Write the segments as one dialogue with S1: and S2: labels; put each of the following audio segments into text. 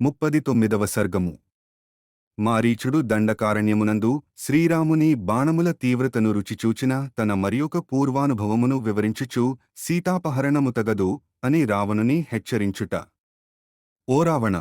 S1: ముప్పది తొమ్మిదవ సర్గము. మారీచుడు దండకారణ్యమునందు శ్రీరాముని బాణముల తీవ్రతను రుచిచూచిన తన మరియొక పూర్వానుభవమును వివరించుచు సీతాపహరణము తగదు అని రావణుని హెచ్చరించుట. ఓ రావణ!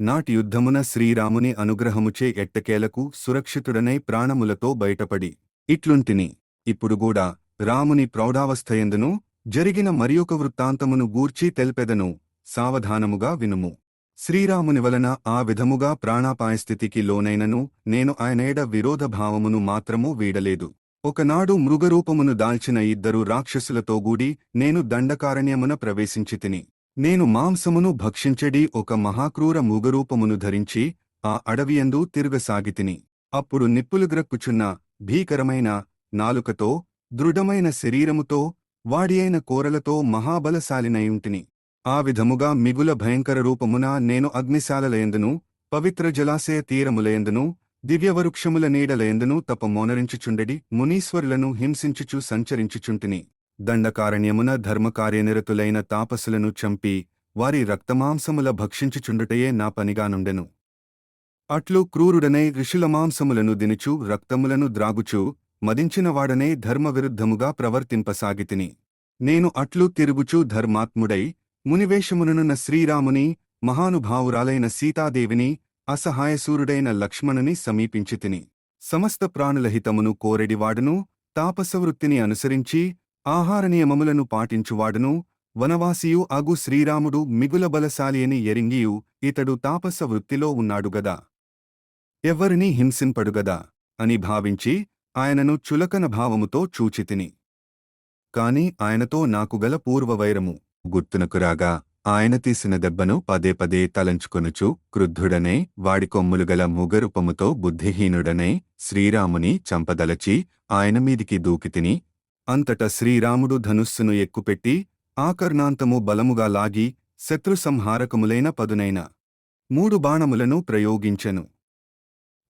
S1: నాటి యుద్ధమున శ్రీరాముని అనుగ్రహముచే ఎట్టకేలకు సురక్షితుడనై ప్రాణములతో బయటపడి ఇట్లుంటిని. ఇప్పుడుగూడా రాముని ప్రౌఢావస్థయందును జరిగిన మరియొక వృత్తాంతమును గూర్చి తెల్పెదను సావధానముగా వినుము. శ్రీరాముని వలన ఆ విధముగా ప్రాణాపాయస్థితికి లోనైనను నేను ఆయనేడ విరోధభావమును మాత్రము వీడలేదు. ఒకనాడు మృగరూపమును దాల్చిన ఇద్దరు రాక్షసులతోగూడి నేను దండకారణ్యమున ప్రవేశించితిని. నేను మాంసమును భక్షించడి ఒక మహాక్రూర మృగరూపమును ధరించి ఆ అడవియందు తిరగసాగితిని. అప్పుడు నిప్పులు గ్రక్కుచున్న భీకరమైన నాలుకతో దృఢమైన శరీరముతో వాడియైన కోరలతో మహాబలశాలినయుంటిని. ఆ విధముగా మిగుల భయంకర రూపమున నేను అగ్నిశాలలయందును పవిత్ర జలాశయ తీరములయందును దివ్యవృక్షముల నీడలయందును తప మోనరించుచుండెడి మునీశ్వరులను హింసించుచు సంచరించుచుంటిని. దండకారణ్యమున ధర్మకార్యనిరతులైన తాపసులను చంపి వారి రక్తమాంసముల భక్షించుచుండుటయే నా పనిగానుండెను. అట్లు క్రూరుడనై ఋషుల మాంసములను దినుచు రక్తములను ద్రాగుచు మదించినవాడనే ధర్మవిరుద్ధముగా ప్రవర్తింపసాగితిని. నేను అట్లు తిరుగుచూ ధర్మాత్ముడై మునివేషముననున్న శ్రీరాముని మహానుభావురాలైన సీతాదేవిని అసహాయసూరుడైన లక్ష్మణుని సమీపించితిని. సమస్త ప్రాణులహితమును కోరెడివాడును తాపసవృత్తిని అనుసరించి ఆహార నియమములను పాటించువాడును వనవాసియు అగు శ్రీరాముడు మిగుల బలశాలి అని ఎరింగియు ఇతడు తాపస వృత్తిలో ఉన్నాడుగదా ఎవ్వరినీ హింసింపడుగదా అని భావించి ఆయనను చులకన భావముతో చూచితిని. కాని ఆయనతో నాకుగల పూర్వవైరము. గుర్తునకు రాగా ఆయన తీసిన దెబ్బను పదే పదే తలంచుకొనుచు క్రుద్ధుడనే వాడి కొమ్ములుగల మూగరూపముతో బుద్ధిహీనుడనే శ్రీరాముని చంపదలచి ఆయన మీదికి దూకితిని అంతట శ్రీరాముడు ధనుస్సును ఎక్కుపెట్టి ఆకర్ణాంతము బలముగా లాగి శత్రుసంహారకములైన పదునైన మూడు బాణములను ప్రయోగించెను.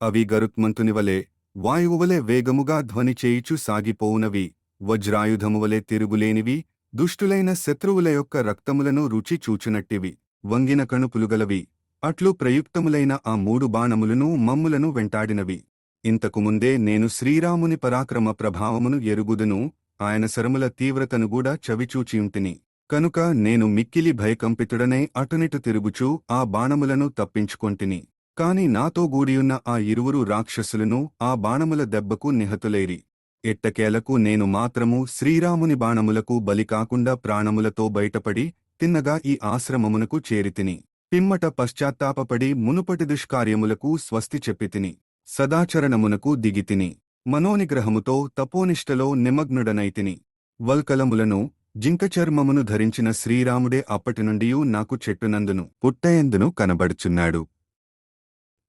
S1: అవి గరుత్మంతునివలే వాయువువలే వేగముగా ధ్వని చేయిచు సాగిపోవునవి వజ్రాయుధమువలే తిరుగులేనివి దుష్టులైన శత్రువుల యొక్క రక్తములను రుచి చూచునట్టివి వంగిన కణుపులుగలవి. అట్లు ప్రయుక్తములైన ఆ మూడు బాణములను మమ్ములను వెంటాడినవి. ఇంతకుముందే నేను శ్రీరాముని పరాక్రమ ప్రభావమును ఎరుగుదును ఆయన శరముల తీవ్రతను గూడా చవిచూచియుంటిని. కనుక నేను మిక్కిలి భయకంపితుడనై అటునిటు తిరుగుచూ ఆ బాణములను తప్పించుకొంటిని. కాని నాతో గూడియున్న ఆ ఇరువురు రాక్షసులను ఆ బాణముల దెబ్బకు నిహతులేరి. ఎట్టకేలకు నేను మాత్రము శ్రీరాముని బాణములకు బలికాకుండా ప్రాణములతో బయటపడి తిన్నగా ఈ ఆశ్రమమునకు చేరితిని. పిమ్మట పశ్చాత్తాపపడి మునుపటి దుష్కార్యములకు స్వస్తి చెప్పితిని. సదాచరణమునకు దిగితిని. మనోనిగ్రహముతో తపోనిష్టలో నిమగ్నుడనైతిని. వల్కలములను జింకచర్మమును ధరించిన శ్రీరాముడే అప్పటినుండియూ నాకు చెట్టునందును పుట్టయందును కనబడుచున్నాడు.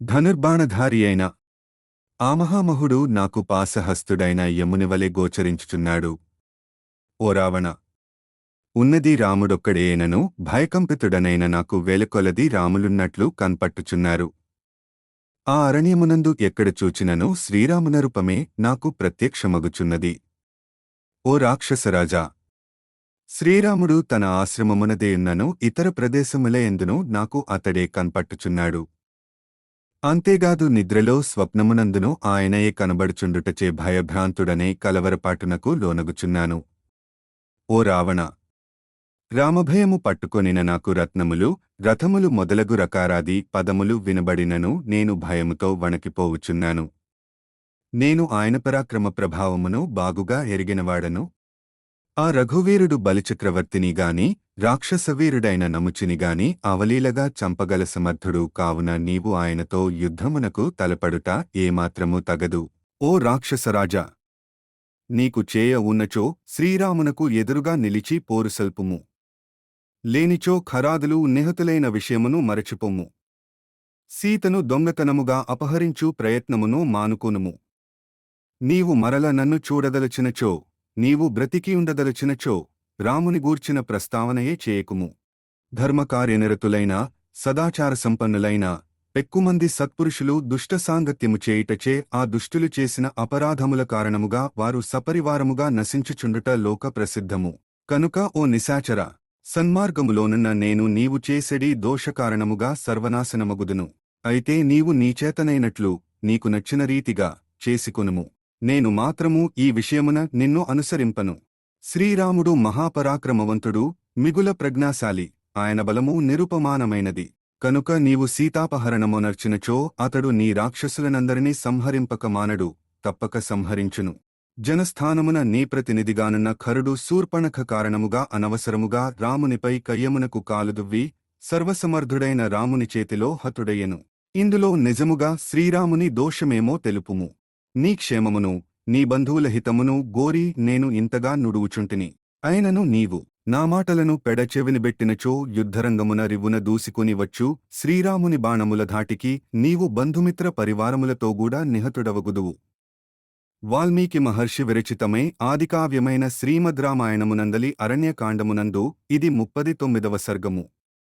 S1: ధనుర్బాణధారి అయిన ఆ మహామహుడు నాకు పాసహస్తుడైన యమునివలె గోచరించుచున్నాడు. ఓ రావణ! ఉన్నది రాముడొక్కడేనను భయకంపితుడనైన నాకు వేలకొలది రాములున్నట్లు కన్పట్టుచున్నారు. ఆ అరణ్యమునందు ఎక్కడ చూచినను శ్రీరామున రూపమే నాకు ప్రత్యక్షమగుచున్నది. ఓ రాక్షసరాజా శ్రీరాముడు తన ఆశ్రమమునదేయున్నను ఇతర ప్రదేశములయందును నాకు అతడే కన్పట్టుచున్నాడు. అంతేగాదు నిద్రలో స్వప్నమునందును ఆయనయే కనబడుచుండుటచే భయభ్రాంతుడనే కలవరపాటునకు లోనగుచున్నాను. ఓ రావణ! రామభయము పట్టుకొనిన నాకు రత్నములు రథములు మొదలగు రకారాది పదములు వినబడినను నేను భయముతో వణకిపోవుచున్నాను. నేను ఆయన పరాక్రమ ప్రభావమును బాగుగా ఎరిగినవాడను ఆ రఘువీరుడు బలిచక్రవర్తినిగాని రాక్షసవీరుడైన నముచినిగాని అవలీలగా చంపగల సమర్థుడు కావున నీవు ఆయనతో యుద్ధమునకు తలపడుట ఏమాత్రము తగదు. ఓ రాక్షసరాజా! నీకు చేయ ఉన్నచో శ్రీరామునకు ఎదురుగా నిలిచి పోరుసల్పుము లేనిచో ఖరాదులు నిహతులైన విషయమును మరచిపొమ్ము సీతను దొంగతనముగా అపహరించు ప్రయత్నమును మానుకొనుము. నీవు మరల నన్ను చూడదలచినచో నీవు బ్రతికియుండదలచినచో రాముని గూర్చిన ప్రస్తావనయే చేయకుము. ధర్మకార్యనిరతులైన సదాచార సంపన్నులైన పెక్కుమంది సత్పురుషులు దుష్ట సాంగత్యము చేయుటచే ఆ దుష్టులు చేసిన అపరాధముల కారణముగా వారు సపరివారముగా నశించుచుండుట లోక ప్రసిద్ధము కనుక ఓ నిశాచర సన్మార్గములోనున్న నేను నీవు చేసెడి దోషకారణముగా సర్వనాశనమగుదును. అయితే నీవు నీచేతనైనట్లు నీకు నచ్చిన రీతిగా చేసుకొనుము. నేను మాత్రము ఈ విషయమున నిన్ను అనుసరింపను. శ్రీరాముడు మహాపరాక్రమవంతుడు మిగుల ప్రజ్ఞాశాలి ఆయన బలము నిరుపమానమైనది. కనుక నీవు సీతాపహరణమునర్చినచో అతడు నీ రాక్షసులనందరినీ సంహరింపక మానడు తప్పక సంహరించును. జనస్థానమున నీ ప్రతినిధిగానున్న ఖరుడు శూర్పణఖ కారణముగా అనవసరముగా రామునిపై కయ్యమునకు కాలుదువ్వి సర్వసమర్థుడైన రాముని చేతిలో హతుడయ్యను. ఇందులో నిజముగా శ్రీరాముని దోషమేమో తెలుపుము. నీ క్షేమమును నీ బంధువుల హితమును గోరి నేను ఇంతగా నుడువుచుంటిని అయినను నీవు నా మాటలను పెడచెవినిబెట్టినచో యుద్ధరంగమున రివున దూసుకుని వచ్చు శ్రీరాముని బాణముల ధాటికి నీవు బంధుమిత్ర పరివారములతోగూడా నిహతుడవగుదువు. వాల్మీకి మహర్షి విరచితమై ఆదికావ్యమైన శ్రీమద్ రామాయణమునందలి అరణ్యకాండమునందు ఇది ముప్పది తొమ్మిదవ సర్గము.